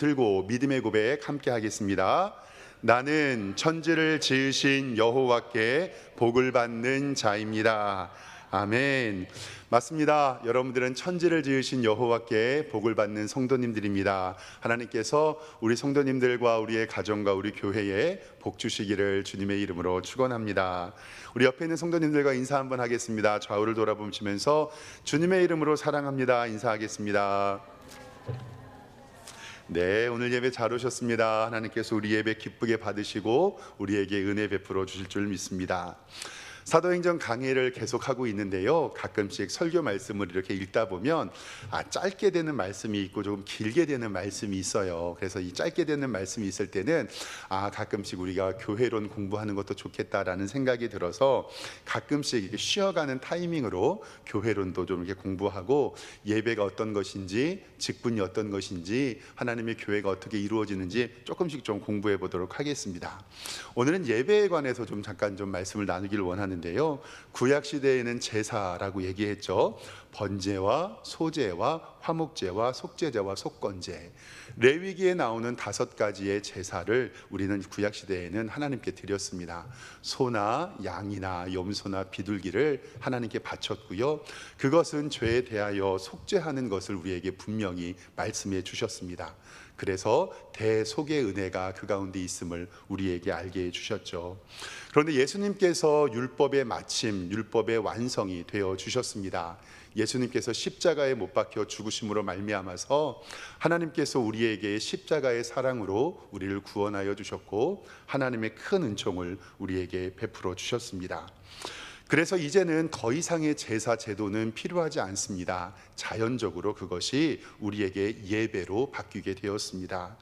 들고 믿음의 고백 함께 하겠습니다. 나는 천지를 지으신 여호와께 복을 받는 자입니다. 아멘. 맞습니다. 여러분들은 천지를 지으신 여호와께 복을 받는 성도님들입니다. 하나님께서 우리 성도님들과 우리의 가정과 우리 교회에 복 주시기를 주님의 이름으로 축원합니다. 우리 옆에 있는 성도님들과 인사 한번 하겠습니다. 좌우를 돌아보시면서 주님의 이름으로 사랑합니다. 인사하겠습니다. 네, 오늘 예배 잘 오셨습니다. 하나님께서 우리 예배 기쁘게 받으시고 우리에게 은혜 베풀어 주실 줄 믿습니다. 사도행전 강의를 계속하고 있는데요. 가끔씩 설교 말씀을 이렇게 읽다 보면 아, 짧게 되는 말씀이 있고 조금 길게 되는 말씀이 있어요. 그래서 이 짧게 되는 말씀이 있을 때는 아, 가끔씩 우리가 교회론 공부하는 것도 좋겠다라는 생각이 들어서 가끔씩 이렇게 쉬어가는 타이밍으로 교회론도 좀 이렇게 공부하고 예배가 어떤 것인지 직분이 어떤 것인지 하나님의 교회가 어떻게 이루어지는지 조금씩 좀 공부해 보도록 하겠습니다. 오늘은 예배에 관해서 좀 잠깐 좀 말씀을 나누기를 원하는 데요. 구약 시대에는 제사라고 얘기했죠. 번제와 소제와 화목제와 속제제와 속건제 레위기에 나오는 다섯 가지의 제사를 우리는 구약 시대에는 하나님께 드렸습니다. 소나 양이나 염소나 비둘기를 하나님께 바쳤고요. 그것은 죄에 대하여 속죄하는 것을 우리에게 분명히 말씀해 주셨습니다. 그래서 대속의 은혜가 그 가운데 있음을 우리에게 알게 해 주셨죠. 그런데 예수님께서 율법의 마침, 율법의 완성이 되어 주셨습니다. 예수님께서 십자가에 못 박혀 죽으심으로 말미암아서 하나님께서 우리에게 십자가의 사랑으로 우리를 구원하여 주셨고 하나님의 큰 은총을 우리에게 베풀어 주셨습니다. 그래서 이제는 더 이상의 제사 제도는 필요하지 않습니다. 자연적으로 그것이 우리에게 예배로 바뀌게 되었습니다.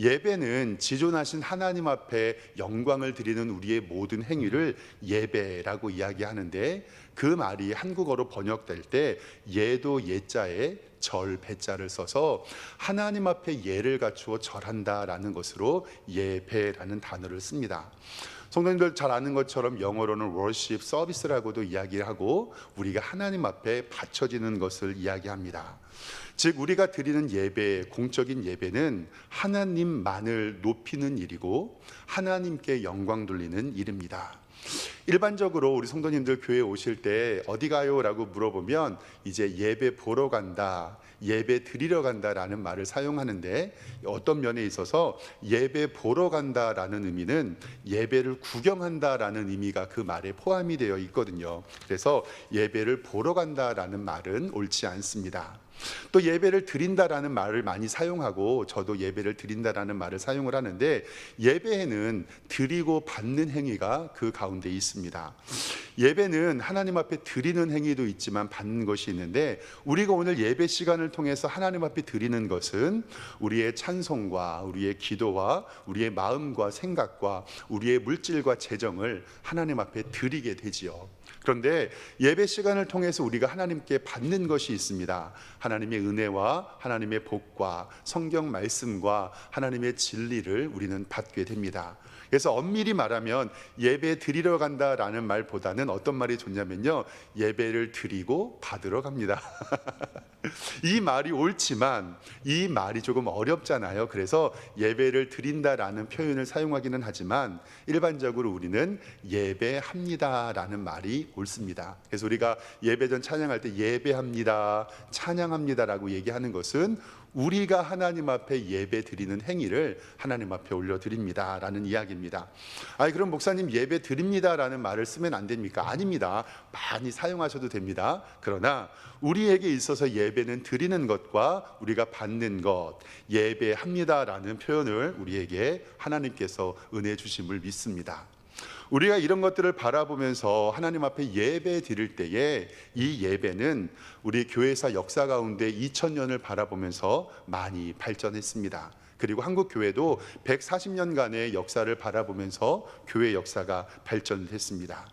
예배는 지존하신 하나님 앞에 영광을 드리는 우리의 모든 행위를 예배라고 이야기하는데 그 말이 한국어로 번역될 때 예도 예자에 절 배자를 써서 하나님 앞에 예를 갖추어 절한다라는 것으로 예배라는 단어를 씁니다. 성도님들 잘 아는 것처럼 영어로는 worship 서비스라고도 이야기하고 우리가 하나님 앞에 바쳐지는 것을 이야기합니다. 즉 우리가 드리는 예배, 공적인 예배는 하나님만을 높이는 일이고 하나님께 영광 돌리는 일입니다. 일반적으로 우리 성도님들 교회 오실 때 어디 가요라고 물어보면 이제 예배 보러 간다, 예배 드리러 간다라는 말을 사용하는데 어떤 면에 있어서 예배 보러 간다라는 의미는 예배를 구경한다라는 의미가 그 말에 포함이 되어 있거든요. 그래서 예배를 보러 간다라는 말은 옳지 않습니다. 또 예배를 드린다라는 말을 많이 사용하고 저도 예배를 드린다라는 말을 사용을 하는데 예배에는 드리고 받는 행위가 그 가운데 있습니다. 예배는 하나님 앞에 드리는 행위도 있지만 받는 것이 있는데 우리가 오늘 예배 시간을 통해서 하나님 앞에 드리는 것은 우리의 찬송과 우리의 기도와 우리의 마음과 생각과 우리의 물질과 재정을 하나님 앞에 드리게 되지요. 그런데 예배 시간을 통해서 우리가 하나님께 받는 것이 있습니다. 하나님의 은혜와 하나님의 복과 성경 말씀과 하나님의 진리를 우리는 받게 됩니다. 그래서 엄밀히 말하면 예배 드리러 간다라는 말보다는 어떤 말이 좋냐면요. 예배를 드리고 받으러 갑니다. 이 말이 옳지만 이 말이 조금 어렵잖아요. 그래서 예배를 드린다라는 표현을 사용하기는 하지만 일반적으로 우리는 예배합니다라는 말이 옳습니다. 그래서 우리가 예배전 찬양할 때 예배합니다, 찬양합니다라고 얘기하는 것은 우리가 하나님 앞에 예배 드리는 행위를 하나님 앞에 올려 드립니다라는 이야기입니다. 아니 그럼 목사님 예배 드립니다라는 말을 쓰면 안 됩니까? 아닙니다. 많이 사용하셔도 됩니다. 그러나 우리에게 있어서 예배는 드리는 것과 우리가 받는 것, 예배합니다라는 표현을 우리에게 하나님께서 은혜 주심을 믿습니다. 우리가 이런 것들을 바라보면서 하나님 앞에 예배 드릴 때에 이 예배는 우리 교회사 역사 가운데 2000년을 바라보면서 많이 발전했습니다. 그리고 한국 교회도 140년간의 역사를 바라보면서 교회 역사가 발전했습니다.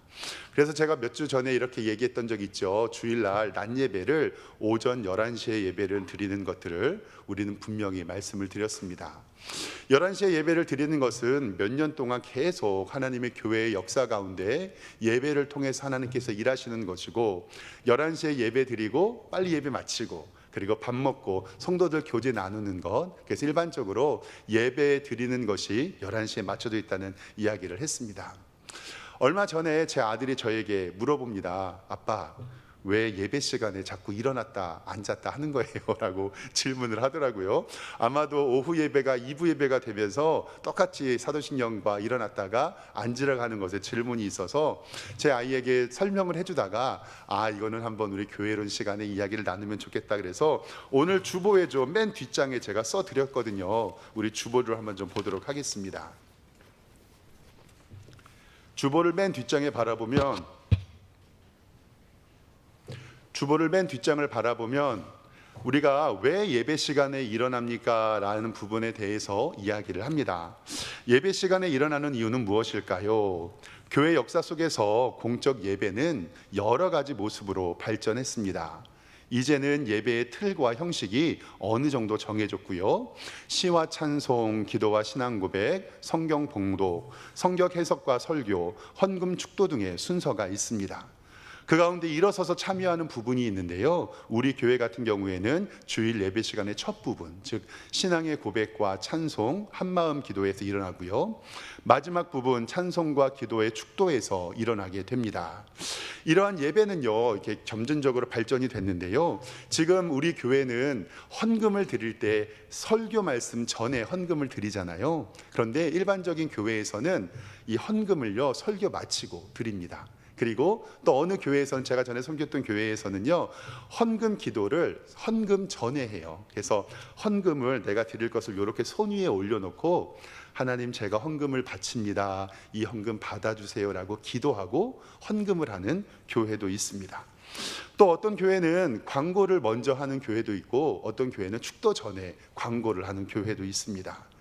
그래서 제가 몇 주 전에 이렇게 얘기했던 적 있죠. 주일날 낮 예배를 오전 11시에 예배를 드리는 것들을 우리는 분명히 말씀을 드렸습니다. 11시에 예배를 드리는 것은 몇 년 동안 계속 하나님의 교회의 역사 가운데 예배를 통해서 하나님께서 일하시는 것이고 11시에 예배 드리고 빨리 예배 마치고 그리고 밥 먹고 성도들 교제 나누는 것 그래서 일반적으로 예배 드리는 것이 11시에 맞춰져 있다는 이야기를 했습니다. 얼마 전에 제 아들이 저에게 물어봅니다. 아빠, 왜 예배 시간에 자꾸 일어났다 앉았다 하는 거예요? 라고 질문을 하더라고요. 아마도 오후 예배가 2부 예배가 되면서 똑같이 사도신경과 일어났다가 앉으러 가는 것에 질문이 있어서 제 아이에게 설명을 해주다가 아, 이거는 한번 우리 교회론 시간에 이야기를 나누면 좋겠다 그래서 오늘 주보에 좀 맨 뒷장에 제가 써드렸거든요. 우리 주보를 한번 좀 보도록 하겠습니다. 주보를 맨 뒷장에 바라보면 주보를 맨 뒷장을 바라보면 우리가 왜 예배 시간에 일어납니까? 라는 부분에 대해서 이야기를 합니다. 예배 시간에 일어나는 이유는 무엇일까요? 교회 역사 속에서 공적 예배는 여러 가지 모습으로 발전했습니다. 이제는 예배의 틀과 형식이 어느 정도 정해졌고요. 시와 찬송, 기도와 신앙 고백, 성경 봉독, 성격 해석과 설교, 헌금 축도 등의 순서가 있습니다. 그 가운데 일어서서 참여하는 부분이 있는데요. 우리 교회 같은 경우에는 주일 예배 시간의 첫 부분, 즉 신앙의 고백과 찬송, 한마음 기도에서 일어나고요. 마지막 부분 찬송과 기도의 축도에서 일어나게 됩니다. 이러한 예배는요. 이렇게 점진적으로 발전이 됐는데요. 지금 우리 교회는 헌금을 드릴 때 설교 말씀 전에 헌금을 드리잖아요. 그런데 일반적인 교회에서는 이 헌금을요. 설교 마치고 드립니다. 그리고 또 어느 교회에서는 제가 전에 섬겼던 교회에서는요 헌금 기도를 헌금 전에 해요. 그래서 헌금을 내가 드릴 것을 이렇게 손 위에 올려놓고 하나님 제가 헌금을 바칩니다. 이 헌금 받아주세요라고 기도하고 헌금을 하는 교회도 있습니다. 또 어떤 교회는 광고를 먼저 하는 교회도 있고 어떤 교회는 축도 전에 광고를 하는 교회도 있습니다.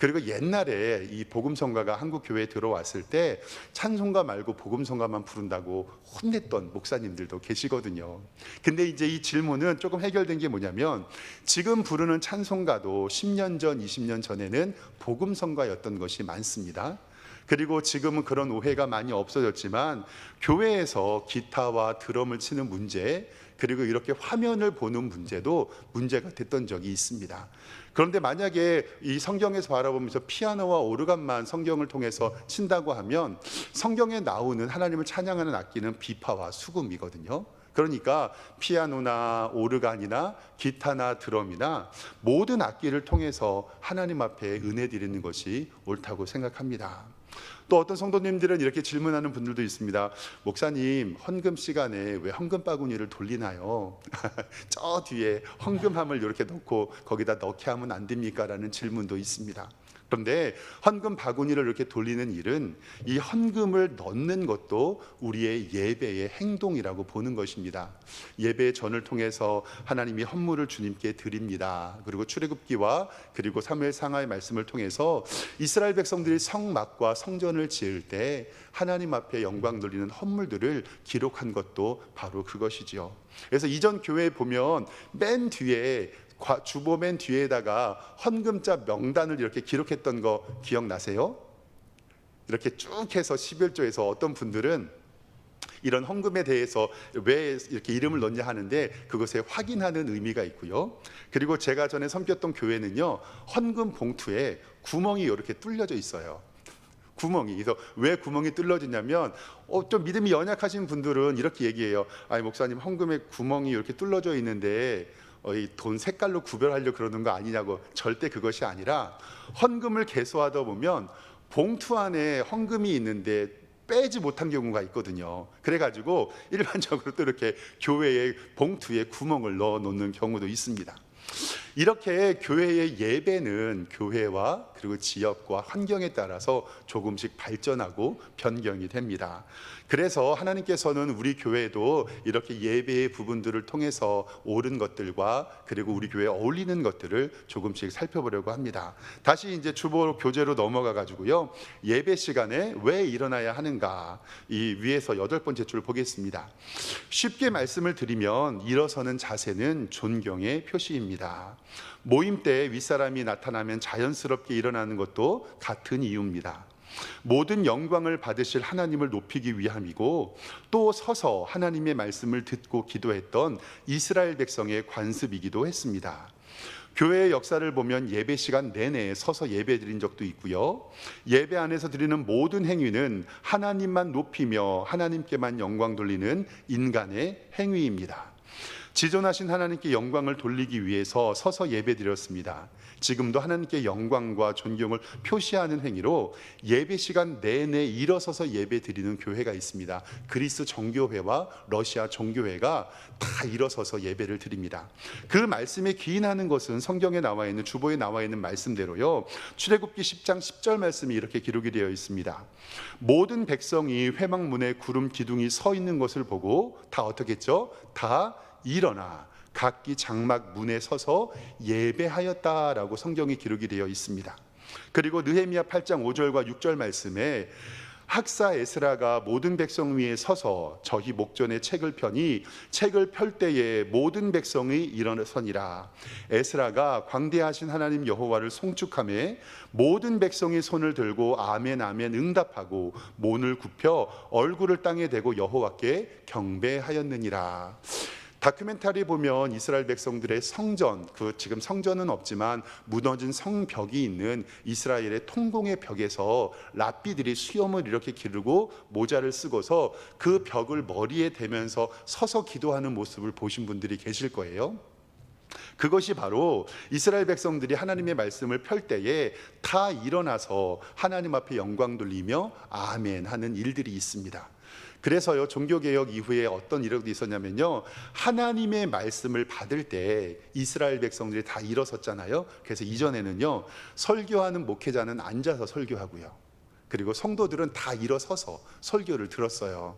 그리고 옛날에 이 복음성가가 한국 교회에 들어왔을 때 찬송가 말고 복음성가만 부른다고 혼냈던 목사님들도 계시거든요. 근데 이제 이 질문은 조금 해결된 게 뭐냐면 지금 부르는 찬송가도 10년 전, 20년 전에는 복음성가였던 것이 많습니다. 그리고 지금은 그런 오해가 많이 없어졌지만 교회에서 기타와 드럼을 치는 문제 그리고 이렇게 화면을 보는 문제도 문제가 됐던 적이 있습니다. 그런데 만약에 이 성경에서 바라보면서 피아노와 오르간만 성경을 통해서 친다고 하면 성경에 나오는 하나님을 찬양하는 악기는 비파와 수금이거든요. 그러니까 피아노나 오르간이나 기타나 드럼이나 모든 악기를 통해서 하나님 앞에 은혜 드리는 것이 옳다고 생각합니다. 또 어떤 성도님들은 이렇게 질문하는 분들도 있습니다. 목사님, 헌금 시간에 왜 헌금 바구니를 돌리나요? 저 뒤에 헌금함을 이렇게 넣고 거기다 넣게 하면 안 됩니까? 라는 질문도 있습니다. 그런데 헌금 바구니를 이렇게 돌리는 일은 이 헌금을 넣는 것도 우리의 예배의 행동이라고 보는 것입니다. 예배의 전을 통해서 하나님이 헌물을 주님께 드립니다. 그리고 출애굽기와 그리고 사무엘 상하의 말씀을 통해서 이스라엘 백성들이 성막과 성전을 지을 때 하나님 앞에 영광 돌리는 헌물들을 기록한 것도 바로 그것이지요. 그래서 이전 교회에 보면 맨 뒤에 주보 맨 뒤에다가 헌금자 명단을 이렇게 기록했던 거 기억나세요? 이렇게 쭉 해서 11조에서 어떤 분들은 이런 헌금에 대해서 왜 이렇게 이름을 넣냐 하는데 그것에 확인하는 의미가 있고요. 그리고 제가 전에 섬겼던 교회는요. 헌금 봉투에 구멍이 이렇게 뚫려져 있어요. 구멍이 그래서 왜 구멍이 뚫려지냐면 어, 좀 믿음이 연약하신 분들은 이렇게 얘기해요. 아니 목사님 헌금에 구멍이 이렇게 뚫려져 있는데 어, 돈 색깔로 구별하려 그러는 거 아니냐고 절대 그것이 아니라 헌금을 개수하다 보면 봉투 안에 헌금이 있는데 빼지 못한 경우가 있거든요. 그래가지고 일반적으로 또 이렇게 교회의 봉투에 구멍을 넣어 놓는 경우도 있습니다. 이렇게 교회의 예배는 교회와 그리고 지역과 환경에 따라서 조금씩 발전하고 변경이 됩니다. 그래서 하나님께서는 우리 교회도 이렇게 예배의 부분들을 통해서 옳은 것들과 그리고 우리 교회에 어울리는 것들을 조금씩 살펴보려고 합니다. 다시 이제 주보 교재로 넘어가 가지고요. 예배 시간에 왜 일어나야 하는가? 이 위에서 여덟 번째 줄 보겠습니다. 쉽게 말씀을 드리면 일어서는 자세는 존경의 표시입니다. 모임 때 윗사람이 나타나면 자연스럽게 일어나는 것도 같은 이유입니다. 모든 영광을 받으실 하나님을 높이기 위함이고 또 서서 하나님의 말씀을 듣고 기도했던 이스라엘 백성의 관습이기도 했습니다. 교회의 역사를 보면 예배 시간 내내 서서 예배 드린 적도 있고요. 예배 안에서 드리는 모든 행위는 하나님만 높이며 하나님께만 영광 돌리는 인간의 행위입니다. 지존하신 하나님께 영광을 돌리기 위해서 서서 예배 드렸습니다. 지금도 하나님께 영광과 존경을 표시하는 행위로 예배 시간 내내 일어서서 예배 드리는 교회가 있습니다. 그리스 정교회와 러시아 종교회가 다 일어서서 예배를 드립니다. 그 말씀에 기인하는 것은 성경에 나와 있는 주보에 나와 있는 말씀대로요. 출애굽기 10장 10절 말씀이 이렇게 기록이 되어 있습니다. 모든 백성이 회막문에 구름 기둥이 서 있는 것을 보고 다 어떻게 했죠? 다 일어나 각기 장막 문에 서서 예배하였다라고 성경이 기록이 되어 있습니다. 그리고 느헤미야 8장 5절과 6절 말씀에 학사 에스라가 모든 백성 위에 서서 저희 목전에 책을 펴니 책을 펼 때에 모든 백성이 일어서니라 에스라가 광대하신 하나님 여호와를 송축함에 모든 백성이 손을 들고 아멘 아멘 응답하고 몸을 굽혀 얼굴을 땅에 대고 여호와께 경배하였느니라 다큐멘터리 보면 이스라엘 백성들의 성전, 그 지금 성전은 없지만 무너진 성벽이 있는 이스라엘의 통공의 벽에서 랍비들이 수염을 이렇게 기르고 모자를 쓰고서 그 벽을 머리에 대면서 서서 기도하는 모습을 보신 분들이 계실 거예요. 그것이 바로 이스라엘 백성들이 하나님의 말씀을 펼 때에 다 일어나서 하나님 앞에 영광 돌리며 아멘 하는 일들이 있습니다. 그래서요 종교 개혁 이후에 어떤 일도 있었냐면요 하나님의 말씀을 받을 때 이스라엘 백성들이 다 일어섰잖아요. 그래서 이전에는요 설교하는 목회자는 앉아서 설교하고요. 그리고 성도들은 다 일어서서 설교를 들었어요.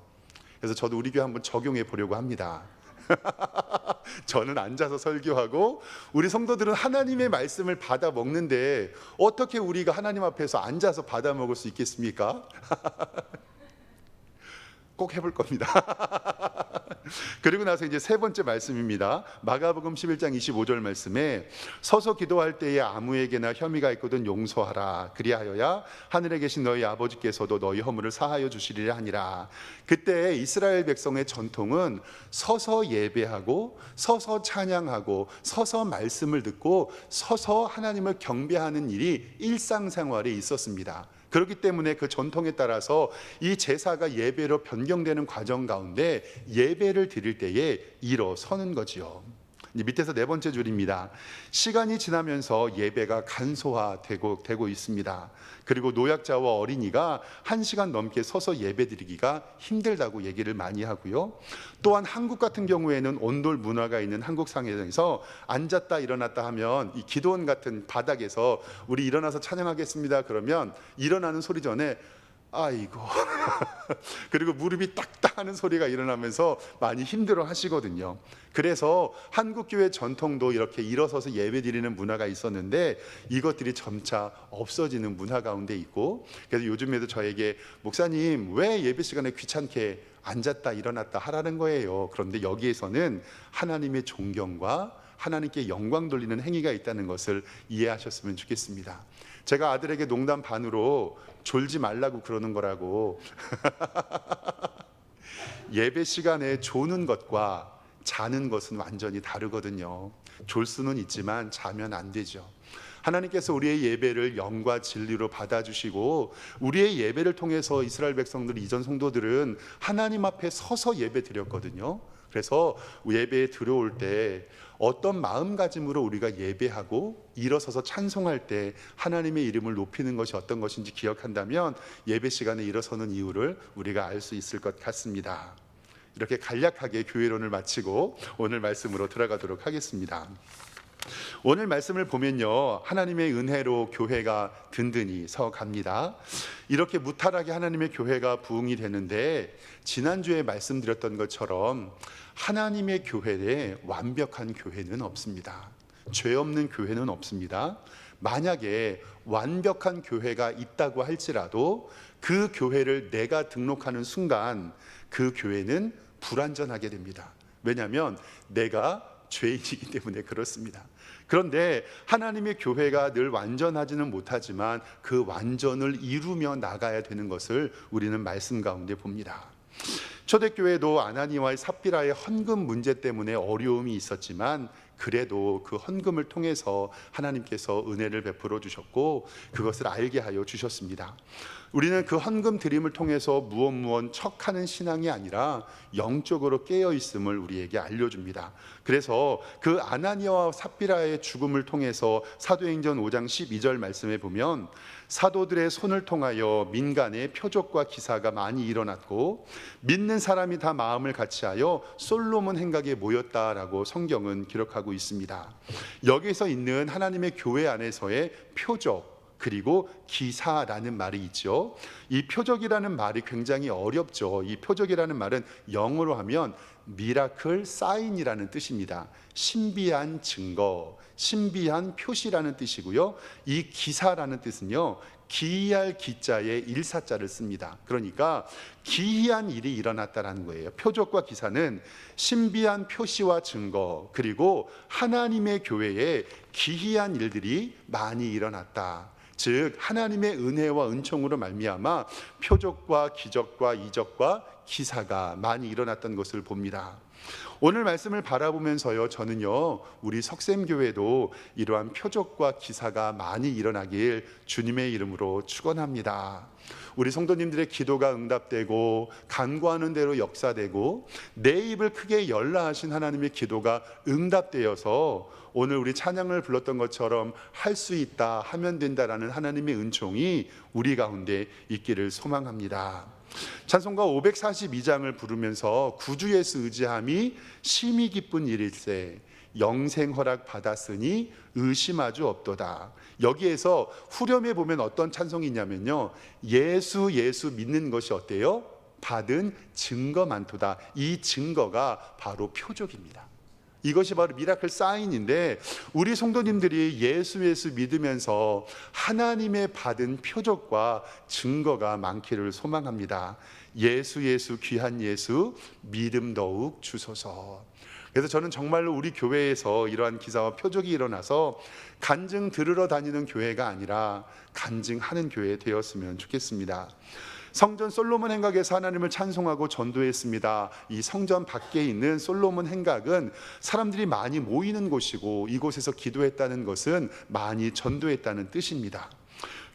그래서 저도 우리 교회 한번 적용해 보려고 합니다. 저는 앉아서 설교하고 우리 성도들은 하나님의 말씀을 받아 먹는데 어떻게 우리가 하나님 앞에서 앉아서 받아 먹을 수 있겠습니까? 꼭 해볼 겁니다. 그리고 나서 이제 세 번째 말씀입니다. 마가복음 11장 25절 말씀에 서서 기도할 때에 아무에게나 혐의가 있거든 용서하라. 그리하여야 하늘에 계신 너희 아버지께서도 너희 허물을 사하여 주시리라 하니라. 그때 이스라엘 백성의 전통은 서서 예배하고 서서 찬양하고 서서 말씀을 듣고 서서 하나님을 경배하는 일이 일상생활에 있었습니다. 그렇기 때문에 그 전통에 따라서 이 제사가 예배로 변경되는 과정 가운데 예배를 드릴 때에 일어서는 거지요. 밑에서 네 번째 줄입니다. 시간이 지나면서 예배가 간소화되고 되고 있습니다. 그리고 노약자와 어린이가 한 시간 넘게 서서 예배드리기가 힘들다고 얘기를 많이 하고요. 또한 한국 같은 경우에는 온돌 문화가 있는 한국 상에서 앉았다 일어났다 하면 이 기도원 같은 바닥에서 우리 일어나서 찬양하겠습니다. 그러면 일어나는 소리 전에 아이고. 그리고 무릎이 딱딱 하는 소리가 일어나면서 많이 힘들어 하시거든요. 그래서 한국교회 전통도 이렇게 일어서서 예배 드리는 문화가 있었는데 이것들이 점차 없어지는 문화 가운데 있고 그래서 요즘에도 저에게 목사님 왜 예배 시간에 귀찮게 앉았다 일어났다 하라는 거예요. 그런데 여기에서는 하나님의 존경과 하나님께 영광 돌리는 행위가 있다는 것을 이해하셨으면 좋겠습니다. 제가 아들에게 농담 반으로 졸지 말라고 그러는 거라고 예배 시간에 조는 것과 자는 것은 완전히 다르거든요. 졸 수는 있지만 자면 안 되죠. 하나님께서 우리의 예배를 영과 진리로 받아주시고 우리의 예배를 통해서 이스라엘 백성들 이전 성도들은 하나님 앞에 서서 예배 드렸거든요. 그래서 예배에 들어올 때 어떤 마음가짐으로 우리가 예배하고 일어서서 찬송할 때 하나님의 이름을 높이는 것이 어떤 것인지 기억한다면 예배 시간에 일어서는 이유를 우리가 알 수 있을 것 같습니다. 이렇게 간략하게 교회론을 마치고 오늘 말씀으로 들어가도록 하겠습니다. 오늘 말씀을 보면요. 하나님의 은혜로 교회가 든든히 서 갑니다. 이렇게 무탈하게 하나님의 교회가 부흥이 되는데 지난주에 말씀드렸던 것처럼 하나님의 교회에 완벽한 교회는 없습니다. 죄 없는 교회는 없습니다. 만약에 완벽한 교회가 있다고 할지라도 그 교회를 내가 등록하는 순간 그 교회는 불완전하게 됩니다. 왜냐하면 내가 죄인이기 때문에 그렇습니다. 그런데 하나님의 교회가 늘 완전하지는 못하지만 그 완전을 이루며 나가야 되는 것을 우리는 말씀 가운데 봅니다. 초대교회도 아나니와의 삽비라의 헌금 문제 때문에 어려움이 있었지만 그래도 그 헌금을 통해서 하나님께서 은혜를 베풀어 주셨고 그것을 알게 하여 주셨습니다. 우리는 그 헌금 드림을 통해서 무엇 무엇 척하는 신앙이 아니라 영적으로 깨어 있음을 우리에게 알려줍니다. 그래서 그 아나니아와 삽비라의 죽음을 통해서 사도행전 5장 12절 말씀에 보면 사도들의 손을 통하여 민간의 표적과 기사가 많이 일어났고 믿는 사람이 다 마음을 같이하여 솔로몬 행각에 모였다라고 성경은 기록하고 있습니다. 여기서 있는 하나님의 교회 안에서의 표적 그리고 기사라는 말이 있죠. 이 표적이라는 말이 굉장히 어렵죠. 이 표적이라는 말은 영어로 하면 미라클 사인이라는 뜻입니다. 신비한 증거, 신비한 표시라는 뜻이고요. 이 기사라는 뜻은요. 기이할 기자에 일사자를 씁니다. 그러니까 기이한 일이 일어났다라는 거예요. 표적과 기사는 신비한 표시와 증거 그리고 하나님의 교회에 기이한 일들이 많이 일어났다. 즉 하나님의 은혜와 은총으로 말미암아 표적과 기적과 이적과 기사가 많이 일어났던 것을 봅니다. 오늘 말씀을 바라보면서요, 저는요, 우리 석샘교회도 이러한 표적과 기사가 많이 일어나길 주님의 이름으로 축원합니다. 우리 성도님들의 기도가 응답되고 간구하는 대로 역사되고 내 입을 크게 열라 하신 하나님의 기도가 응답되어서 오늘 우리 찬양을 불렀던 것처럼 할 수 있다 하면 된다라는 하나님의 은총이 우리 가운데 있기를 소망합니다. 찬송가 542장을 부르면서 구주 예수 의지함이 심히 기쁜 일일세 영생 허락 받았으니 의심하주 없도다. 여기에서 후렴에 보면 어떤 찬송이 있냐면요. 예수 예수 믿는 것이 어때요? 받은 증거 많도다. 이 증거가 바로 표적입니다. 이것이 바로 미라클 사인인데 우리 성도님들이 예수 예수 믿으면서 하나님의 받은 표적과 증거가 많기를 소망합니다. 예수 예수 귀한 예수 믿음 더욱 주소서. 그래서 저는 정말로 우리 교회에서 이러한 기사와 표적이 일어나서 간증 들으러 다니는 교회가 아니라 간증하는 교회 되었으면 좋겠습니다. 성전 솔로몬 행각에서 하나님을 찬송하고 전도했습니다. 이 성전 밖에 있는 솔로몬 행각은 사람들이 많이 모이는 곳이고 이곳에서 기도했다는 것은 많이 전도했다는 뜻입니다.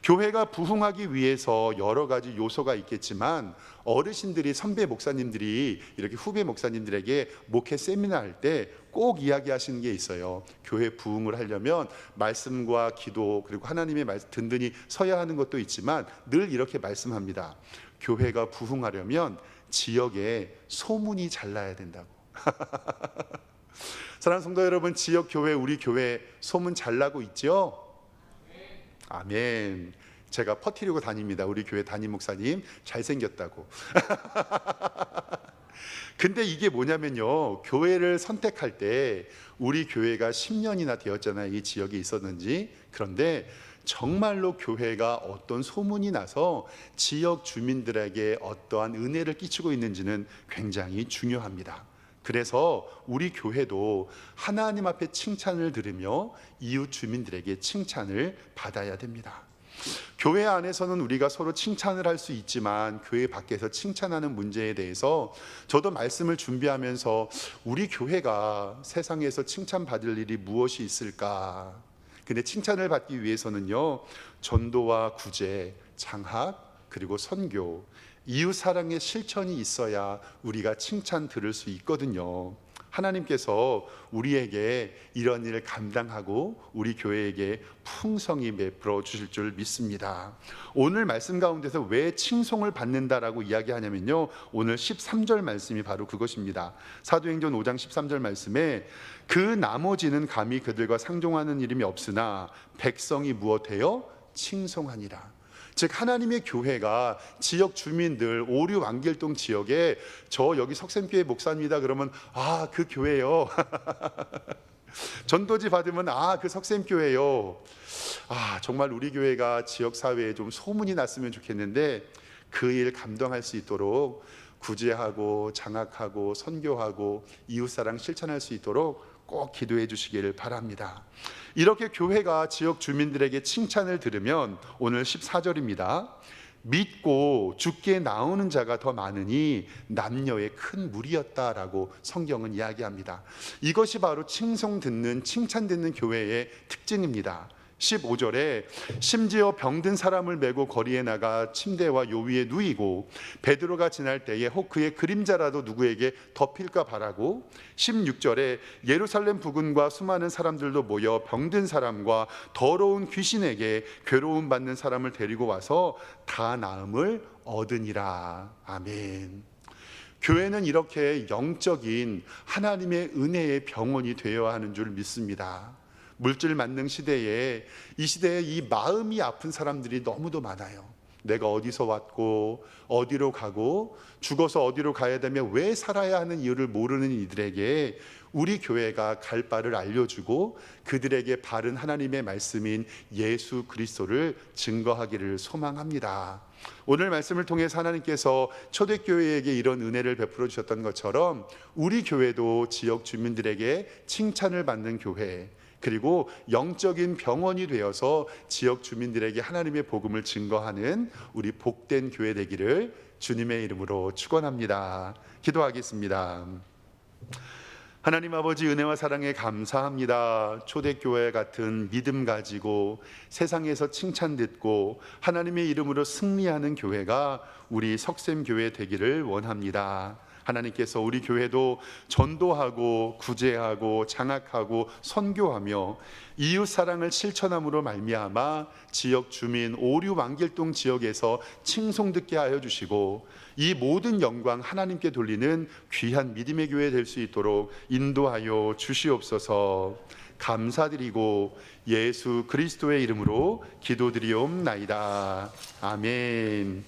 교회가 부흥하기 위해서 여러 가지 요소가 있겠지만 어르신들이 선배 목사님들이 이렇게 후배 목사님들에게 목회 세미나 할 때 꼭 이야기하시는 게 있어요. 교회 부흥을 하려면 말씀과 기도 그리고 하나님의 말씀 든든히 서야 하는 것도 있지만 늘 이렇게 말씀합니다. 교회가 부흥하려면 지역에 소문이 잘 나야 된다고. 사랑하는 성도 여러분, 지역 교회 우리 교회 소문 잘 나고 있죠? 아멘. 제가 퍼뜨리고 다닙니다. 우리 교회 담임 목사님 잘생겼다고. 근데 이게 뭐냐면요. 교회를 선택할 때 우리 교회가 10년이나 되었잖아요. 이 지역에 있었는지. 그런데 정말로 교회가 어떤 소문이 나서 지역 주민들에게 어떠한 은혜를 끼치고 있는지는 굉장히 중요합니다. 그래서 우리 교회도 하나님 앞에 칭찬을 들으며 이웃 주민들에게 칭찬을 받아야 됩니다. 교회 안에서는 우리가 서로 칭찬을 할 수 있지만 교회 밖에서 칭찬하는 문제에 대해서 저도 말씀을 준비하면서 우리 교회가 세상에서 칭찬받을 일이 무엇이 있을까? 근데 칭찬을 받기 위해서는요. 전도와 구제, 장학, 그리고 선교, 이웃 사랑의 실천이 있어야 우리가 칭찬 들을 수 있거든요. 하나님께서 우리에게 이런 일을 감당하고 우리 교회에게 풍성히 베풀어 주실 줄 믿습니다. 오늘 말씀 가운데서 왜 칭송을 받는다라고 이야기하냐면요. 오늘 13절 말씀이 바로 그것입니다. 사도행전 5장 13절 말씀에 그 나머지는 감히 그들과 상종하는 이름이 없으나 백성이 무엇해요? 칭송하니라. 즉 하나님의 교회가 지역 주민들 오류 왕길동 지역에 저 여기 석샘교회 목사입니다. 그러면 아 그 교회요. 전도지 받으면 아 그 석샘교회요. 아 정말 우리 교회가 지역 사회에 좀 소문이 났으면 좋겠는데 그 일 감당할 수 있도록 구제하고 장악하고 선교하고 이웃사랑 실천할 수 있도록 꼭 기도해 주시기를 바랍니다. 이렇게 교회가 지역 주민들에게 칭찬을 들으면 오늘 14절입니다. 믿고 죽게 나오는 자가 더 많으니 남녀의 큰 무리였다라고 성경은 이야기합니다. 이것이 바로 칭송 듣는 칭찬 듣는 교회의 특징입니다. 15절에 심지어 병든 사람을 메고 거리에 나가 침대와 요 위에 누이고 베드로가 지날 때에 혹 그의 그림자라도 누구에게 덮일까 바라고 16절에 예루살렘 부근과 수많은 사람들도 모여 병든 사람과 더러운 귀신에게 괴로움 받는 사람을 데리고 와서 다 나음을 얻으니라 아멘. 교회는 이렇게 영적인 하나님의 은혜의 병원이 되어야 하는 줄 믿습니다. 물질 만능 시대에 이 시대에 이 마음이 아픈 사람들이 너무도 많아요. 내가 어디서 왔고 어디로 가고 죽어서 어디로 가야 되며 왜 살아야 하는 이유를 모르는 이들에게 우리 교회가 갈 바를 알려주고 그들에게 바른 하나님의 말씀인 예수 그리스도를 증거하기를 소망합니다. 오늘 말씀을 통해서 하나님께서 초대교회에게 이런 은혜를 베풀어 주셨던 것처럼 우리 교회도 지역 주민들에게 칭찬을 받는 교회 그리고 영적인 병원이 되어서 지역 주민들에게 하나님의 복음을 증거하는 우리 복된 교회 되기를 주님의 이름으로 축원합니다. 기도하겠습니다. 하나님 아버지 은혜와 사랑에 감사합니다. 초대교회 같은 믿음 가지고 세상에서 칭찬 듣고 하나님의 이름으로 승리하는 교회가 우리 석샘 교회 되기를 원합니다. 하나님께서 우리 교회도 전도하고 구제하고 장악하고 선교하며 이웃 사랑을 실천함으로 말미암아 지역 주민 오류 왕길동 지역에서 칭송 듣게 하여 주시고 이 모든 영광 하나님께 돌리는 귀한 믿음의 교회 될 수 있도록 인도하여 주시옵소서. 감사드리고 예수 그리스도의 이름으로 기도드리옵나이다. 아멘.